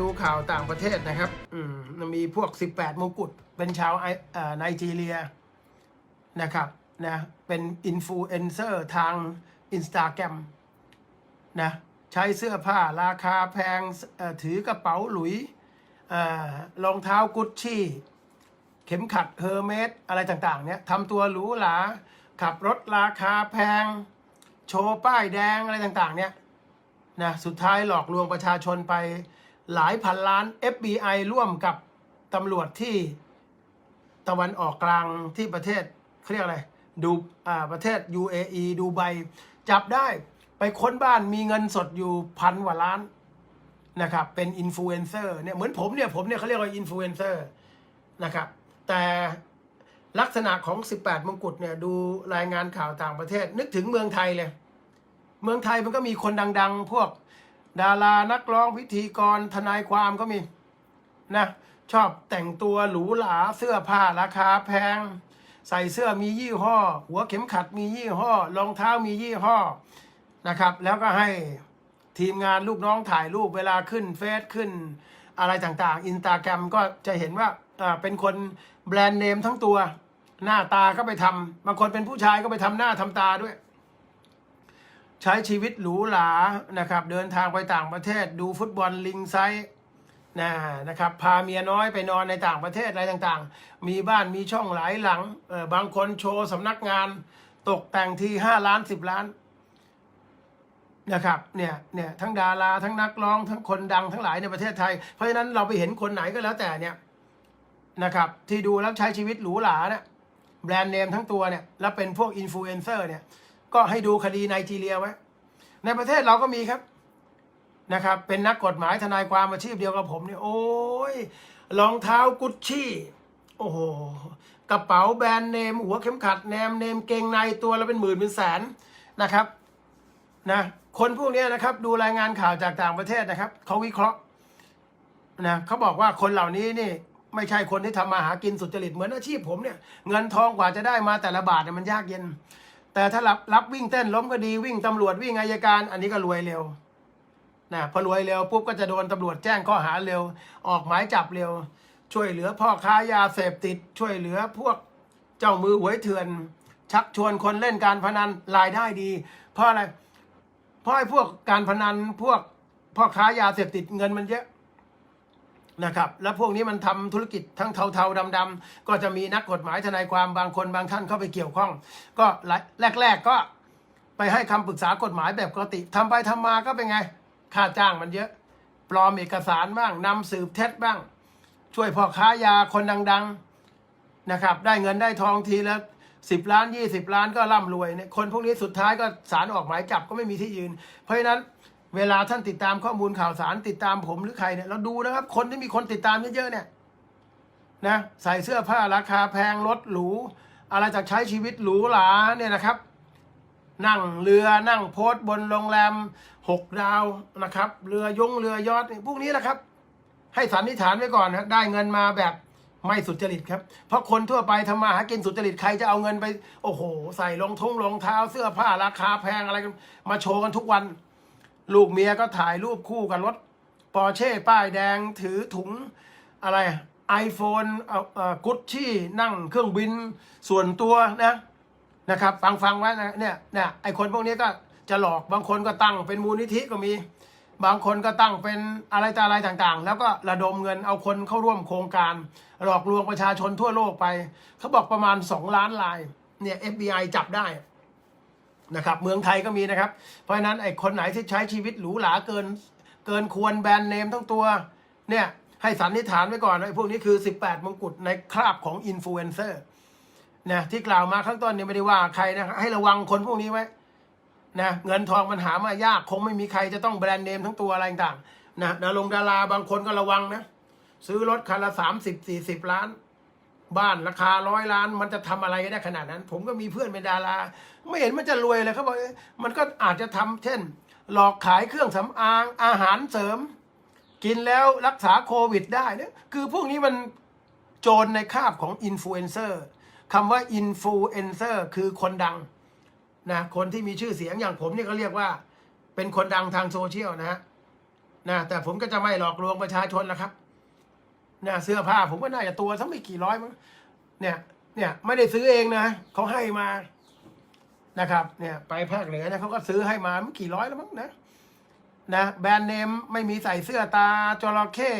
ดูข่าวต่างประเทศนะครับ อืมมีพวก 18 มงกุฎเป็นชาวไอไนจีเรียนะครับนะเป็นอินฟลูเอนเซอร์ทางอินสตาแกรมนะใช้เสื้อผ้าราคาแพงถือกระเป๋าหลุยเอ่อรองเท้ากุชชี่ เข็มขัดเฮอร์เมสอะไรต่างๆเนี่ยทำตัวหรูหรา ขับรถราคาแพง โชว์ป้ายแดงอะไรต่างๆเนี่ยนะสุดท้ายหลอกลวงประชาชนไป หลายพันล้าน FBI ร่วมกับตำรวจที่ตะวันออกกลางที่ประเทศเขาเรียกอะไรดูอ่าประเทศ UAE ดูไบจับได้ไปค้นบ้านมีเงินสดอยู่พันกว่าล้านนะครับเป็นอินฟลูเอนเซอร์เนี่ยเหมือนผมเนี่ยผมเนี่ยเขาเรียกว่าอินฟลูเอนเซอร์นะครับแต่ลักษณะของ 18 มงกุฎเนี่ยดูรายงานข่าวต่างประเทศ นึกถึงเมืองไทยเลย เมืองไทยมันก็มีคนดัง ๆ พวก ดารานักร้องพิธีกรทนายความก็มีนะชอบแต่งตัวหรูหราเสื้อผ้าราคาแพง ใส่เสื้อมียี่ห้อ หัวเข็มขัดมียี่ห้อรองเท้ามียี่ห้อนะครับ แล้วก็ให้ทีมงานลูกน้องถ่ายรูปเวลาขึ้นเฟซขึ้น อะไรต่างๆอินตาแกรมก็จะเห็นว่าเป็นคนแบรนด์เนมทั้งตัว หน้าตาก็ไปทำบางคนเป็นผู้ชายก็ไปทำหน้าทำตาด้วย ใช้ชีวิตหรูหรานะครับ เดินทางไปต่างประเทศ ดูฟุตบอลลิงไซนะนะครับ พาเมียน้อยไปนอนในต่างประเทศอะไรต่างๆ มีบ้านมีช่องหลายหลังเออบางคนโชว์สำนักงาน ตกแต่งทีห้าล้านสิบล้านนะครับเนี่ยเนี่ยทั้งดาราทั้งนักร้องทั้งคนดังทั้งหลายในประเทศไทย เพราะฉะนั้นเราไปเห็นคนไหนก็แล้วแต่เนี่ยนะครับที่ดูแล้วใช้ชีวิตหรูหราเนี่ยแบรนด์เนมทั้งตัวเนี่ยแล้วเป็นพวกอินฟลูเอนเซอร์เนี่ย ก็ให้ดูคดีไนจีเรียไว้ ในประเทศเราก็มีครับนะครับ เป็นนักกฎหมายทนายความอาชีพเดียวกับผมเนี่ยโอ้ยรองเท้ากุชชี่โอ้โหกระเป๋าแบรนด์เนม หัวเข็มขัดแนมเนมเกงในตัวละเป็นหมื่นเป็นแสนนะครับนะคนพวกนี้นะครับดูรายงานข่าวจากต่างประเทศนะครับเขาวิเคราะห์นะเขาบอกว่าคนเหล่านี้นี่ไม่ใช่คนที่ทำมาหากินสุจริตเหมือนอาชีพผมเนี่ย เงินทองกว่าจะได้มาแต่ละบาทเนี่ยมันยากเย็น แต่ถ้ารับรับวิ่งเต้นล้มก็ดีวิ่งตำรวจวิ่งอายการ อันนี้ก็รวยเร็วนะพอรวยเร็วปุ๊บก็จะโดนตำรวจแจ้งข้อหาเร็ว ออกหมายจับเร็ว ช่วยเหลือพ่อค้ายาเสพติด ช่วยเหลือพวกเจ้ามือหวยเถื่อน ชักชวนคนเล่นการพนันรายได้ดี เพราะอะไรเพราะไอ้พวกการพนันพวกพ่อค้ายาเสพติดเงินมันเยอะ นะครับแล้วพวกนี้มันทำธุรกิจทั้งเทาๆดำๆก็จะมีนักกฎหมายทนายความบางคนบางท่านเข้าไปเกี่ยวข้อง ก็แรก ๆก็ไปให้คำปรึกษากฎหมายแบบปกติทำไปทำมาก็เป็นไง ค่าจ้างมันเยอะ ปลอมเอกสารบ้างนำสืบเท็จบ้าง ช่วยพ่อค้ายาคนดังๆนะครับ ได้เงินได้ทองทีละสิบล้านยี่สิบล้านก็ร่ำรวยเนี่ยคนพวกนี้สุดท้ายก็ศาลออกหมายจับก็ไม่มีที่ยืน เพราะฉะนั้น เวลาท่านติดตามข้อมูลข่าวสารติดตามผมหรือใครเนี่ยเราดูนะครับ คนที่มีคนติดตามเยอะๆเนี่ยนะใส่เสื้อผ้าราคาแพงรถหรูอะไรจากใช้ชีวิตหรูหราเนี่ยนะครับ นั่งเรือนั่งโพสบนโรงแรมหกดาวนะครับ เรือยงเรือยอทพวกนี้แหละครับ ให้สันนิษฐานไว้ก่อนนะได้เงินมาแบบไม่สุจริตครับ เพราะคนทั่วไปทำมาหากินสุจริตใครจะเอาเงินไป โอ้โห ใส่รองทุ่งรองเท้าเสื้อผ้าราคาแพงอะไรกันมาโชว์กันทุกวัน ลูกเมียก็ถ่ายรูปคู่กับรถปอร์เช่ป้ายแดงถือถุงอะไรไอโฟนเอ่อเอ่อกุชชี่นั่งเครื่องบินส่วนตัวนะนะครับ ฟังฟังไว้นะเนี่ยเนี่ยไอคนพวกนี้ก็จะหลอกบางคนก็ตั้งเป็นมูลนิธิก็มี บางคนก็ตั้งเป็นอะไรต่อะไรต่างๆ แล้วก็ระดมเงินเอาคนเข้าร่วมโครงการ หลอกลวงประชาชนทั่วโลกไป เขาบอกประมาณ 2 ล้านลายเนี่ย FBI จับได้ นะครับเมืองไทยก็มีนะครับ เพราะฉะนั้นไอ้คนไหนที่ใช้ชีวิตหรูหราเกิน เกินควรแบรนด์เนมทั้งตัวเนี่ยให้สันนิษฐานไว้ก่อนไอ้พวกนี้คือ 18 มงกุฎในคราบของอินฟลูเอนเซอร์นะที่กล่าวมาข้างต้นเนี่ยไม่ได้ว่าใครนะให้ระวังคนพวกนี้ไว้นะเงินทองมันหามายากคงไม่มีใครจะต้องแบรนด์เนมทั้งตัวอะไรต่างๆนะดารงดาราบางคนก็ระวังนะซื้อรถคันละสามสิบสี่สิบล้าน บ้านราคาร้อยล้าน มันจะทำอะไรได้ขนาดนั้น ผมก็มีเพื่อนเป็นดารา ไม่เห็นมันจะรวยเลยเขาบอกมันก็อาจจะทำเช่น หลอกขายเครื่องสำอางอาหารเสริม กินแล้วรักษาโควิดได้เนี่ยคือพวกนี้มันโจรในคาบของอินฟลูเอนเซอร์คำว่าอินฟลูเอนเซอร์คือคนดังนะคนที่มีชื่อเสียงอย่างผมเนี่ยก็เรียกว่า เป็นคนดังทางโซเชียลนะฮะนะแต่ผมก็จะไม่หลอกลวงประชาชนละครับ เนะเสื้อผ้าผมก็น่าจะตัวสักไม่กี่ร้อยมั้งเนี่ย เนี่ย ไม่ได้ซื้อเองนะเขาให้มานะครับ เนี่ยไปภาคเหนือเนี่ยเขาก็ซื้อให้มาไม่กี่ร้อยแล้วมั้งนะนะแบรนด์เนมไม่มีใส่เสื้อตาจระเข้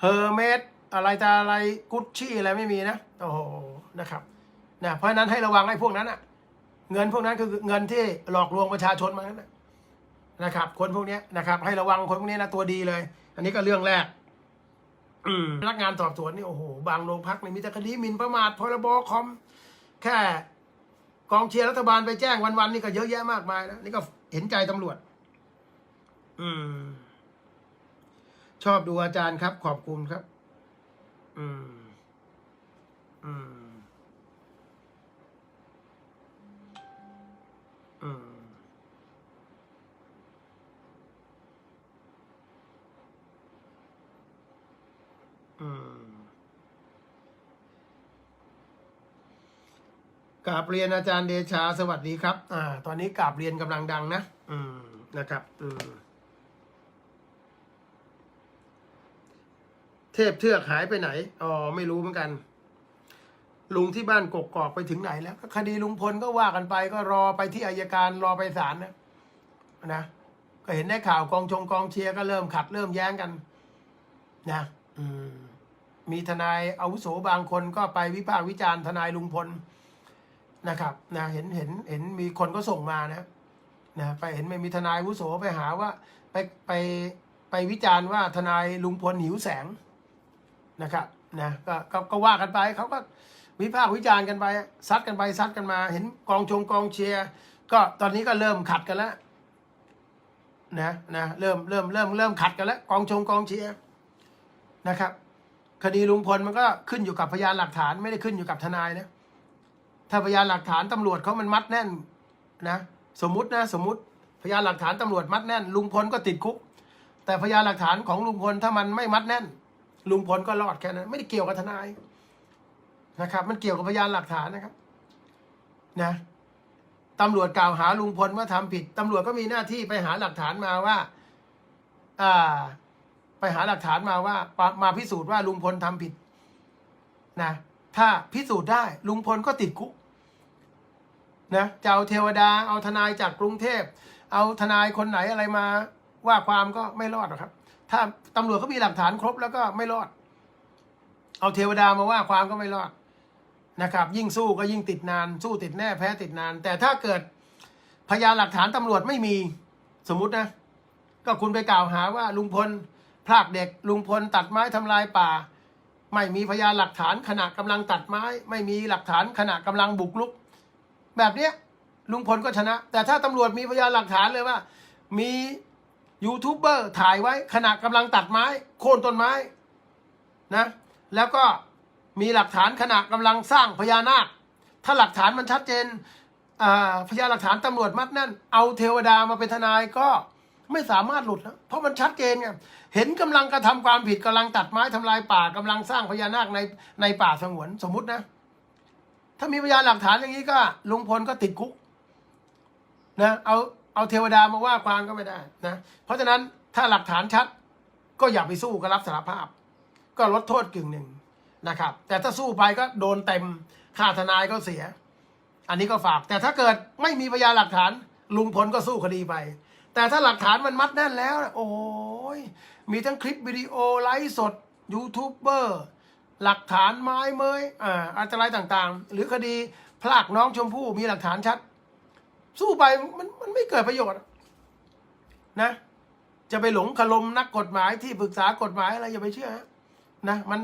เฮอร์เมสอะไรตาอะไรกุชชี่อะไรไม่มีนะโอ้โหนะครับนะเพราะนั้นให้ระวังไอ้พวกนั้นอะเงินพวกนั้นคือเงินที่หลอกลวงประชาชนมานะนะครับ คนพวกนี้นะครับ ให้ระวังคนพวกนี้นะตัวดีเลย อันนี้ก็เรื่องแรก พนักงานสอบสวนนี่โอ้โห บางโรงพักนี่มีแต่คดีหมิ่นประมาทพรบคอม แค่กองเชียร์รัฐบาลไปแจ้งวันๆนี่ก็เยอะแยะมากมายแล้วนี่ก็เห็นใจตำรวจ อืม ชอบดูอาจารย์ครับ ขอบคุณครับ อืม อืม กราบเรียนอาจารย์เดชาสวัสดีครับ อ่า ตอนนี้กราบเรียนกำลังดังนะ อืม นะครับ อืม เทพเทือกหายไปไหน อ๋อ ไม่รู้เหมือนกัน ลุงที่บ้านกกกอกไปถึงไหนแล้ว คดีลุงพลก็ว่ากันไป ก็รอไปที่อายการรอไปศาลนะ นะ ก็เห็นได้ข่าวกองชงกองเชียร์ก็เริ่มขัดเริ่มแย้งกัน นะ อืม มีทนายอาวุโสบางคนก็ไปวิพากษ์วิจารณ์ทนายลุงพลนะครับนะเห็นเห็นเห็นมีคนก็ส่งมานะนะไปเห็นไม่มีทนายอาวุโสไปหาว่าไปไปไปวิจารณ์ว่าทนายลุงพลหิวแสงนะครับนะก็ก็ก็ว่ากันไปเขาก็วิพากษ์วิจารณ์กันไปซัดกันไปซัดกันมา เห็นกองชงกองเชียร์ก็ตอนนี้ก็เริ่มขัดกันแล้วนะนะเริ่มเริ่มเริ่มเริ่มขัดกันแล้วกองชงกองเชียร์นะครับ คดีลุงพลมันก็ขึ้นอยู่กับพยานหลักฐานไม่ได้ขึ้นอยู่กับทนายนะถ้าพยานหลักฐานตำรวจเขามันมัดแน่นนะสมมตินะสมมติพยานหลักฐานตำรวจมัดแน่น ลุงพลก็ติดคุก แต่พยานหลักฐานของลุงพลถ้ามันไม่มัดแน่น ลุงพลก็รอดแค่นั้น ไม่ได้เกี่ยวกับทนายนะครับ มันเกี่ยวกับพยานหลักฐานนะครับ นะตำรวจกล่าวหาลุงพลว่าทำผิดตำรวจก็มีหน้าที่ไปหาหลักฐานมาว่า อ่า ไปหาหลักฐานมาว่ามาพิสูจน์ว่าลุงพลทำผิดนะถ้าพิสูจน์ได้ลุงพลก็ติดคุกนะจะเอาเทวดาเอาทนายจากกรุงเทพ เอาทนายคนไหนอะไรมาว่าความก็ไม่รอดหรอกครับ ถ้าตำรวจเขามีหลักฐานครบแล้วก็ไม่รอด เอาเทวดามาว่าความก็ไม่รอดนะครับ ยิ่งสู้ก็ยิ่งติดนาน สู้ติดแน่แพ้ติดนาน แต่ถ้าเกิดพยานหลักฐานตำรวจไม่มีสมมุตินะ ก็คุณไปกล่าวหาว่าลุงพล พรากเด็กลุงพลตัดไม้ทำลายป่า ไม่มีพยานหลักฐานขณะกำลังตัดไม้ ไม่มีหลักฐานขณะกำลังบุกรุก แบบเนี้ยลุงพลก็ชนะ แต่ถ้าตำรวจมีพยานหลักฐานเลยว่า มียูทูบเบอร์ถ่ายไว้ขณะกำลังตัดไม้ โค่นต้นไม้นะแล้วก็มีหลักฐานขณะกำลังสร้างพญานาค ถ้าหลักฐานมันชัดเจนพยานหลักฐานตำรวจมัดแน่น เอาเทวดามาเป็นทนายก็ ไม่สามารถหลุดนะเพราะมันชัดเจนไงเห็นกำลังกระทำความผิดกำลังตัดไม้ทำลายป่ากำลังสร้างพญานาคในในป่าสงวนสมมุตินะ ถ้ามีพยานหลักฐานอย่างนี้ก็ลุงพลก็ติดคุกนะเอาเอาเทวดามาว่าความก็ไม่ได้นะเพราะฉะนั้นถ้าหลักฐานชัดก็อย่าไปสู้ก็รับสารภาพ ก็ลดโทษกึ่งหนึ่งนะครับ แต่ถ้าสู้ไปก็โดนเต็มค่าทนายก็เสีย อันนี้ก็ฝาก แต่ถ้าเกิดไม่มีพยานหลักฐานลุงพลก็สู้คดีไป แต่ถ้าหลักฐานมันมัดแน่นแล้ว โอ้ยมีทั้งคลิปวิดีโอไลฟ์สดยูทูบเบอร์หลักฐานไม้เมยอ่าอะไรต่างๆ หรือคดีพลากน้องชมพู่มีหลักฐานชัด สู้ไปมันมันไม่เกิดประโยชน์นะ จะไปหลงคลมนักกฎหมายที่ปรึกษากฎหมายอะไรอย่าไปเชื่อนะมัน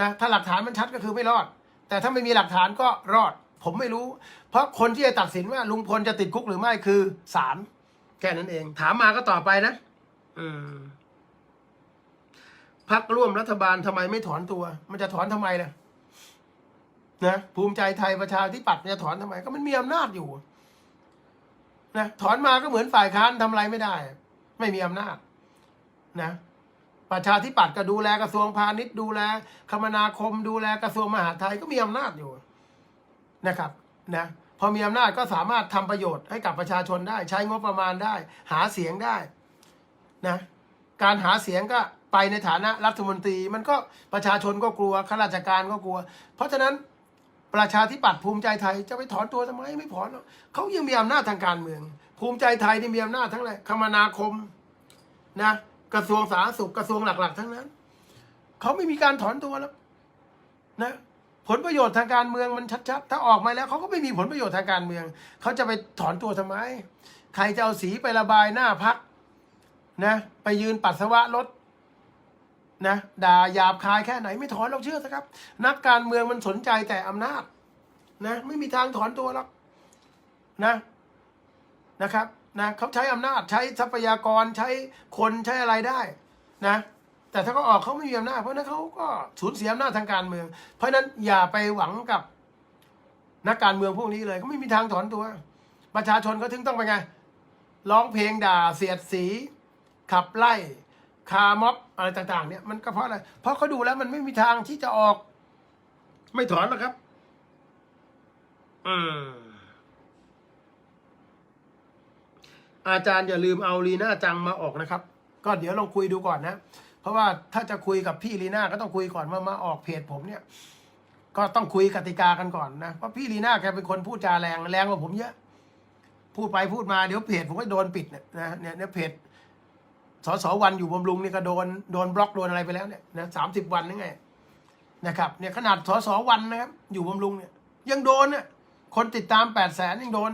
นะถ้าหลักฐานมันชัดก็คือไม่รอด แต่ถ้าไม่มีหลักฐานก็รอด ผมไม่รู้ เพราะคนที่จะตัดสินว่าลุงพลจะติดคุกหรือไม่คือศาล แค่นั้นเอง ถามมาก็ตอบไปนะอืมพักร่วมรัฐบาลทำไมไม่ถอนตัว มันจะถอนทำไมล่ะนะภูมิใจไทยประชาธิปัตย์จะถอนทำไม ก็มันมีอำนาจอยู่นะถอนมาก็เหมือนฝ่ายค้านทำอะไรไม่ได้ ไม่มีอำนาจ นะประชาธิปัตย์ก็ดูแลกระทรวงพาณิชย์ดูแล คมนาคม ดูแลกระทรวงมหาดไทยก็มีอำนาจอยู่นะครับ นะพ อมีอำนาจก็สามารถทำประโยชน์ให้กับประชาชนได้ ใช้งบประมาณได้ หาเสียงได้นะการหาเสียงก็ไปในฐานะรัฐมนตรี มันก็ประชาชนก็กลัวข้าราชการก็กลัว เพราะฉะนั้นประชาธิปัตย์ภูมิใจไทยจะไปถอนตัวทำไมไม่ถอนเขายังมีอำนาจทางการเมือง ภูมิใจไทยนี่มีอำนาจทั้งอะไรคมนาคมนะกระทรวงสาธารณสุขกระทรวงหลัก ๆ ทั้งนั้นเขาไม่มีการถอนตัวแล้วนะ ผลประโยชน์ทางการเมืองมันชัดๆ ถ้าออกมาแล้วเขาก็ไม่มีผลประโยชน์ทางการเมือง เขาจะไปถอนตัวทำไม ใครจะเอาสีไประบายหน้าพักนะ ไปยืนปัสสาวะรถนะด่าหยาบคายแค่ไหนไม่ถอนเราเชื่อสิครับ นักการเมืองมันสนใจแต่อำนาจนะไม่มีทางถอนตัวหรอกนะนะครับนะเขาใช้อำนาจใช้ทรัพยากรใช้คนใช้อะไรได้นะ แต่ถ้าเขาออกเขาไม่มีอำนาจเพราะนั้นเขาก็สูญเสียอำนาจทางการเมือง เพราะนั้นอย่าไปหวังกับนักการเมืองพวกนี้เลยเขาไม่มีทางถอนตัว ประชาชนก็ถึงต้องไปไงร้องเพลงด่าเสียดสี ขับไล่คาม็อบอะไรต่าง ๆ เนี่ยมันก็เพราะอะไร เพราะเขาดูแล้วมันไม่มีทางที่จะออก ไม่ถอนหรอกครับอืมอาจารย์อย่าลืมเอาลีน่าจังมาออกนะครับ ก็เดี๋ยวลองคุยดูก่อนนะ เพราะว่าถ้าจะคุยกับพี่ลีน่าก็ต้องคุยก่อนว่ามาออกเพจผมเนี่ย ก็ต้องคุยกติกากันก่อนนะเพราะพี่ลีน่าแกเป็นคนพูดจาแรงแรงกว่าผมเยอะ พูดไปพูดมาเดี๋ยวเพจผมก็โดนปิดเนี่ยนะเนี่ยเนี่ยเพจสสวันอยู่บำรุงนี่ก็โดนโดนบล็อกโดนอะไรไปแล้วเนี่ยนะสามสิบวันนึงไงนะครับเนี่ยขนาดสสวันนะครับ อยู่บำรุงเนี่ย ยังโดนเนี่ยคนติดตามแปดแสนยังโดน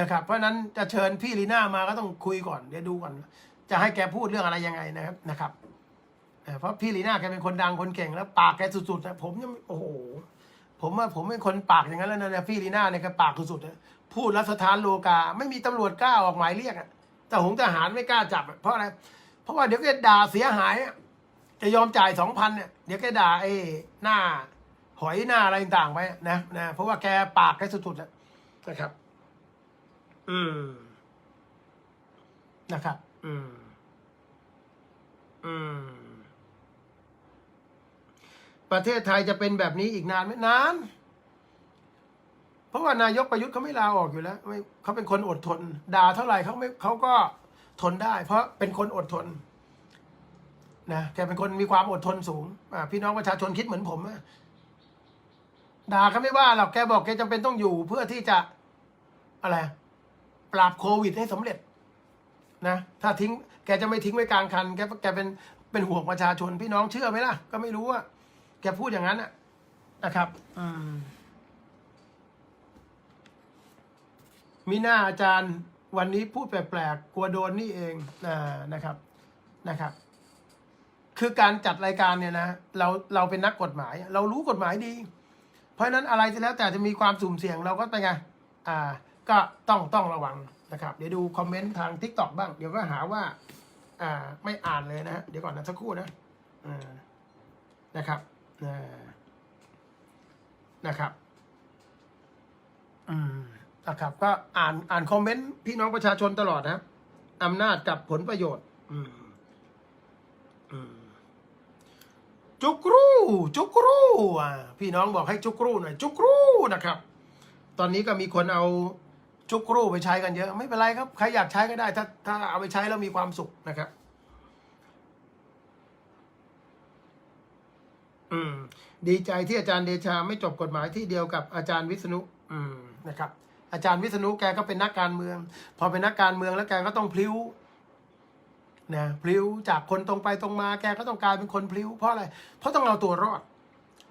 นะครับ เพราะฉะนั้นจะเชิญพี่ลีน่ามาก็ต้องคุยก่อนเดี๋ยวดูก่อน จะให้แกพูดเรื่องอะไรยังไงนะครับนะครับเพราะพี่ลีน่าแกเป็นคนดังคนเก่งแล้ว ปากแกสุดๆนะผมยังโอ้โหผมว่าผมเป็นคนปากอย่างนั้นแล้วนะพี่ลีน่าเนี่ยแกปากสุดๆนะพูดรัฐสถานโลกา ไม่มีตำรวจกล้าออกหมายเรียกอะแต่หงทหารไม่กล้าจับเพราะอะไรเพราะว่าเดี๋ยวแกด่าเสียหายจะยอมจ่ายสองพันเนี่ยเดี๋ยวแกด่าไอ้หน้าหอยหน้าอะไรต่างๆไปนะนะเพราะว่าแกปากแกสุดๆอะนะครับ อืมนะครับ อืม อืม ประเทศไทยจะเป็นแบบนี้อีกนานไหมนาน เพราะว่านายกประยุทธ์เขาไม่ลาออกอยู่แล้วไม่เขาเป็นคนอดทน ด่าเท่าไหร่เขาไม่เขาก็ทนได้ เพราะเป็นคนอดทนนะแกเป็นคนมีความอดทนสูงอ่าพี่น้องประชาชนคิดเหมือนผมอะด่าเขาไม่ว่าหรอกแกบอกแกจำเป็นต้องอยู่เพื่อที่จะอะไร ปราบโควิดให้สำเร็จ นะถ้าทิ้งแกจะไม่ทิ้งไว้กลางคันแกแกเป็นเป็นห่วงประชาชนพี่น้องเชื่อไหมล่ะ ก็ไม่รู้ว่าแกพูดอย่างนั้นอะนะครับอืมมีหน้าอาจารย์วันนี้พูดแปลกๆกลัวโดนนี่เองอ่านะครับนะครับ คือการจัดรายการเนี่ยนะเราเราเป็นนักกฎหมาย เรารู้กฎหมายดี เพราะฉะนั้นอะไรจะแล้วแต่จะมีความสุ่มเสี่ยงเราก็ไปนไงอ่า ก็ต้องต้องระวัง นะครับเดี๋ยวดูคอมเมนต์ทางทิกตอกบ้าง เดี๋ยวก็หาว่าอ่าไม่อ่านเลยนะฮะเดี๋ยวก่อนนะสักครู่นะอ่านะครับอ่านะครับอืมนะครับก็อ่านอ่านคอมเมนต์พี่น้องประชาชนตลอดนะอำนาจกับผลประโยชน์ อืมอืมจุกรูจุกรูอ่าพี่น้องบอกให้จุกรูหน่อยจุกรูนะครับ ตอนนี้ก็มีคนเอา จุกรูไปใช้กันเยอะ ไม่เป็นไรครับ ใครอยากใช้ก็ได้ ถ้าถ้าเอาไปใช้แล้วมีความสุขนะครับ อืม ดีใจที่อาจารย์เดชาไม่จบกฎหมายที่เดียวกับอาจารย์วิษณุ อืมนะครับ อาจารย์วิษณุแกก็เป็นนักการเมือง พอเป็นนักการเมืองแล้วแกก็ต้องพลิ้วนะพลิ้วจากคนตรงไปตรงมาแกก็ต้องกลายเป็นคนพลิ้วเพราะอะไร เพราะต้องเอาตัวรอด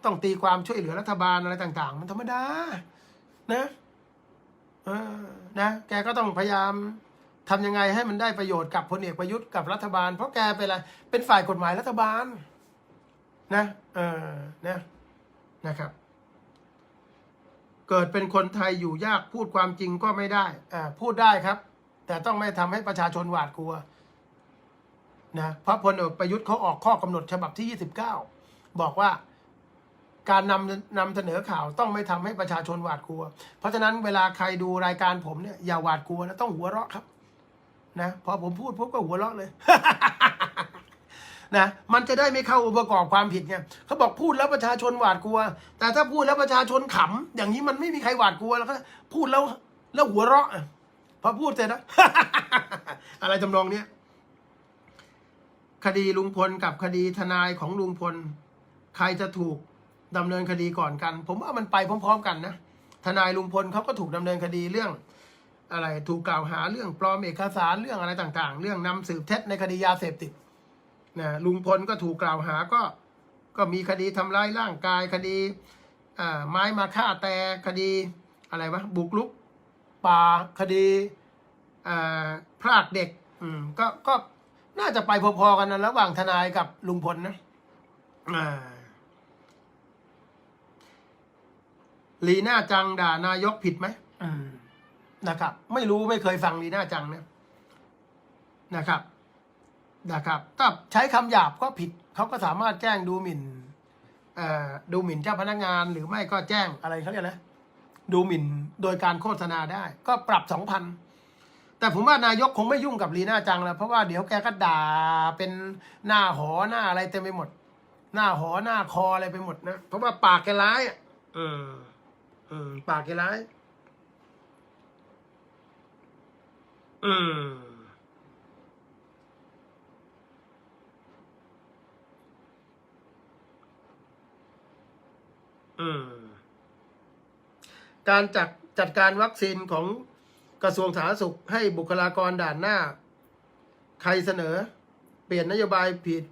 ต้องตีความช่วยเหลือรัฐบาลอะไรต่าง ๆ มันธรรมดานะ เออนะ แกก็ต้องพยายามทำยังไงให้มันได้ประโยชน์กับพลเอกประยุทธ์กับรัฐบาล เพราะแกเป็นอะไร เป็นฝ่ายกฎหมายรัฐบาล นะ เออนะนะครับ เกิดเป็นคนไทยอยู่ยากพูดความจริงก็ไม่ได้อ่าพูดได้ครับ แต่ต้องไม่ทำให้ประชาชนหวาดกลัวนะเพราะพลเอกประยุทธ์เขาออกข้อกำหนดฉบับที่ 29 บอกว่า การนำนำเสนอข่าวต้องไม่ทำให้ประชาชนหวาดกลัว เพราะฉะนั้นเวลาใครดูรายการผมเนี่ยอย่าหวาดกลัวนะต้องหัวเราะครับ นะพอผมพูดปุ๊บก็หัวเราะเลยนะมันจะได้ไม่เข้าองค์ประกอบความผิดไงเขาบอกพูดแล้วประชาชนหวาดกลัว แต่ถ้าพูดแล้วประชาชนขำอย่างนี้มันไม่มีใครหวาดกลัวแล้วก็พูดแล้วแล้วหัวเราะอะพอพูดเสร็จนะอะไรจำลองเนี้ยคดีลุงพลกับคดีทนายของลุงพล ใครจะถูก ดำเนินคดีก่อนกัน ผมว่ามันไปพร้อม ๆ กันนะทนายลุงพลเขาก็ถูกดำเนินคดีเรื่อง อะไรถูกกล่าวหาเรื่องปลอมเอกสารเรื่องอะไรต่างๆ เรื่องนำสืบเท็จในคดียาเสพติดนะลุงพลก็ถูกกล่าวหาก็ก็มีคดีทำร้ายร่างกายคดีไม้มาฆ่าแต่คดีอะไรวะบุกรุกป่าคดีพรากเด็กอืมก็ก็น่าจะไปพอๆกันนะระหว่างทนายกับลุงพลนะอ่า ลีน่าจังด่านายกผิดไหมอืมนะครับ ไม่รู้ไม่เคยฟังลีน่าจังนะนะครับนะครับ ถ้าใช้คำหยาบก็ผิดเขาก็สามารถแจ้งดูหมิ่นเอ่อดูหมิ่นเจ้าพนักงานหรือไม่ก็แจ้งอะไรเขาเรียกนะดูหมิ่นโดยการโฆษณาได้ ก็ปรับสองพันแต่ผมว่านายกคงไม่ยุ่งกับลีน่าจังแล้วเพราะว่าเดี๋ยวแกก็ด่าเป็นหน้าหอหน้าอะไรเต็มไปหมด หน้าหอหน้าคออะไรไปหมดนะเพราะว่าปากแกร้ายอะอืม อืม ปากแกร้าย อืม อืม การจัดจัดการวัคซีนของกระทรวงสาธารณสุขให้บุคลากรด่านหน้า ใครเสนอ เปลี่ยนนโยบายผิด